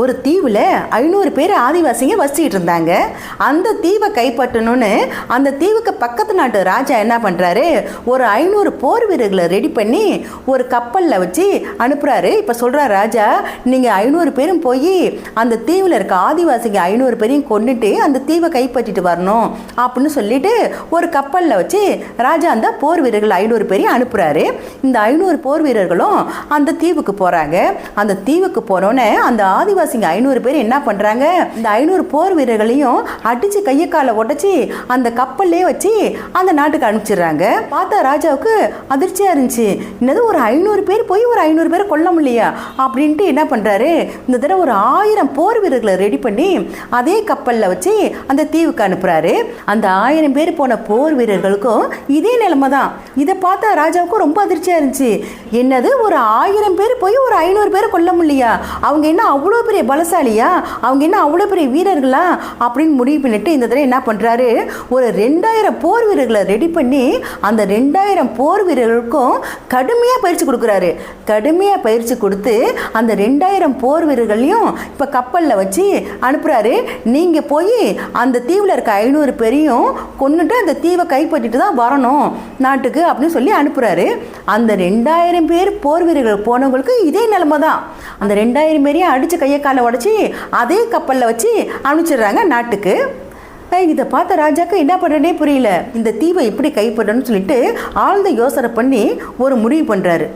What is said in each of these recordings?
ஒரு தீவில் ஐநூறு பேர் ஆதிவாசிங்க வசிச்சிட்டு இருந்தாங்க. அந்த தீவை கைப்பற்றணும்னு அந்த தீவுக்கு பக்கத்து நாட்டு ராஜா என்ன பண்ணுறாரு ஒரு ஐநூறு போர் வீரர்களை ரெடி பண்ணி ஒரு கப்பலில் வச்சு அனுப்புகிறாரு இப்போ சொல்கிறார் ராஜா நீங்கள் ஐநூறு பேரும் போய் அந்த தீவில் இருக்க ஆதிவாசிங்க ஐநூறு பேரையும் கொண்டுட்டு அந்த தீவை கைப்பற்றிட்டு வரணும். அப்படின்னு சொல்லிட்டு ஒரு கப்பலில் வச்சு ராஜா அந்த போர் வீரர்கள் ஐநூறு பேரையும் அனுப்புகிறாரு இந்த ஐநூறு போர் வீரர்களும் அந்த தீவுக்கு போகிறாங்க அந்த தீவுக்கு போனோன்னே அந்த ஆதிவாசி ஆதிவாசிங்க ஐநூறு பேர் என்ன பண்ணுறாங்க இந்த ஐநூறு போர் வீரர்களையும் அடித்து கையை காலை உடச்சி அந்த கப்பல்லே வச்சு அந்த நாட்டுக்கு அனுப்பிச்சிடுறாங்க. பார்த்தா ராஜாவுக்கு அதிர்ச்சியாக இருந்துச்சு. என்னது ஒரு ஐநூறு பேர் போய் ஒரு ஐநூறு பேரை கொல்ல முடியலையா? அப்படின்ட்டு என்ன பண்ணுறாரு இந்த தடவை ஒரு ஆயிரம் போர் வீரர்களை ரெடி பண்ணி அதே கப்பலில் வச்சு அந்த தீவுக்கு அனுப்புகிறாரு அந்த ஆயிரம் பேர் போன போர் வீரர்களுக்கும் இதே நிலைமை தான். இதை பார்த்தா ராஜாவுக்கும் ரொம்ப அதிர்ச்சியாக இருந்துச்சு. என்னது ஒரு ஆயிரம் பேர் போய் ஒரு ஐநூறு பேரை கொல்ல முடியலையா? அவங்க என்ன அவ்வளோ பெரிய பலசாலியா? அவங்க என்ன அவ்வளோ பெரிய வீரர்களா? அப்படின்னு முடிவு பண்ணிட்டு இந்த தடவை என்ன பண்ணுறாரு ஒரு ரெண்டாயிரம் போர் வீரர்களை ரெடி பண்ணி அந்த ரெண்டாயிரம் போர் வீரர்களுக்கும் கடுமையாக பயிற்சி கொடுக்குறாரு. கடுமையாக பயிற்சி கொடுத்து அந்த ரெண்டாயிரம் போர் வீரர்களையும் இப்போ கப்பலில் வச்சு அனுப்புகிறாரு நீங்கள் போய் அந்த தீவில் இருக்க ஐநூறு பேரையும் கொண்டுட்டு அந்த தீவை கைப்பற்றிட்டு தான் வரணும் நாட்டுக்கு அப்படின்னு சொல்லி அனுப்புகிறாரு அந்த ரெண்டாயிரம் பேர் போர் வீரர்கள் போனவங்களுக்கு இதே நிலமை தான். அந்த ரெண்டாயிரம் பேரையும் அடித்து கையை காலை உடச்சி அதே கப்பலில் வச்சு அனுப்பிச்சிடுறாங்க நாட்டுக்கு. இதை பார்த்த ராஜாக்கு என்ன பண்ணுறனே புரியல. இந்த தீவை எப்படி கைப்பற்றணும்னு சொல்லிட்டு ஆழ்ந்த யோசனை பண்ணி ஒரு முடிவு பண்ணுறாரு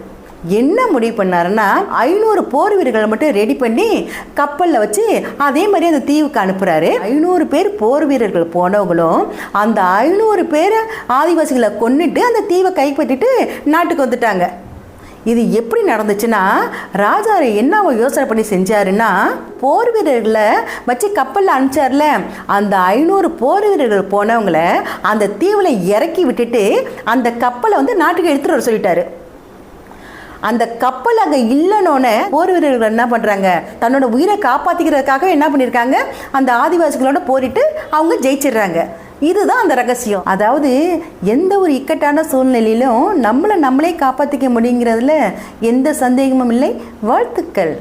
என்ன முடிவு பண்ணாருன்னா ஐநூறு போர் வீரர்களை மட்டும் ரெடி பண்ணி கப்பலில் வச்சு அதே மாதிரி அந்த தீவுக்கு அனுப்புகிறாரு ஐநூறு பேர் போர் வீரர்கள் போனவங்களும் அந்த ஐநூறு பேரை ஆதிவாசிகளை கொன்னுட்டு அந்த தீவை கைப்பற்றிட்டு நாட்டுக்கு வந்துட்டாங்க. இது எப்படி நடந்துச்சுன்னா ராஜா என்ன யோசனை பண்ணி செஞ்சாருன்னா போர் வீரர்களை வச்சு கப்பலில் அனுப்பிச்சார்ல. அந்த ஐநூறு போர் வீரர்கள் போனவங்கள அந்த தீவில் இறக்கி விட்டுட்டு அந்த கப்பலை வந்து நாட்டுக்கு எடுத்துகிட்டு வர சொல்லிட்டாரு. அந்த கப்பல் அங்கே இல்லைனோன்னு போர் வீரர்கள் என்ன பண்ணுறாங்க தன்னோட உயிரை காப்பாற்றிக்கிறதுக்காக என்ன பண்ணியிருக்காங்க அந்த ஆதிவாசிகளோட போரிட்டு அவங்க ஜெயிச்சிடுறாங்க. இதுதான் அந்த ரகசியம். அதாவது எந்த ஒரு இக்கட்டான சூழ்நிலையிலும் நம்மளை நம்மளே காப்பாற்றிக்க முடியுங்கிறதுல எந்த சந்தேகமும் இல்லை. வாழ்த்துக்கள்.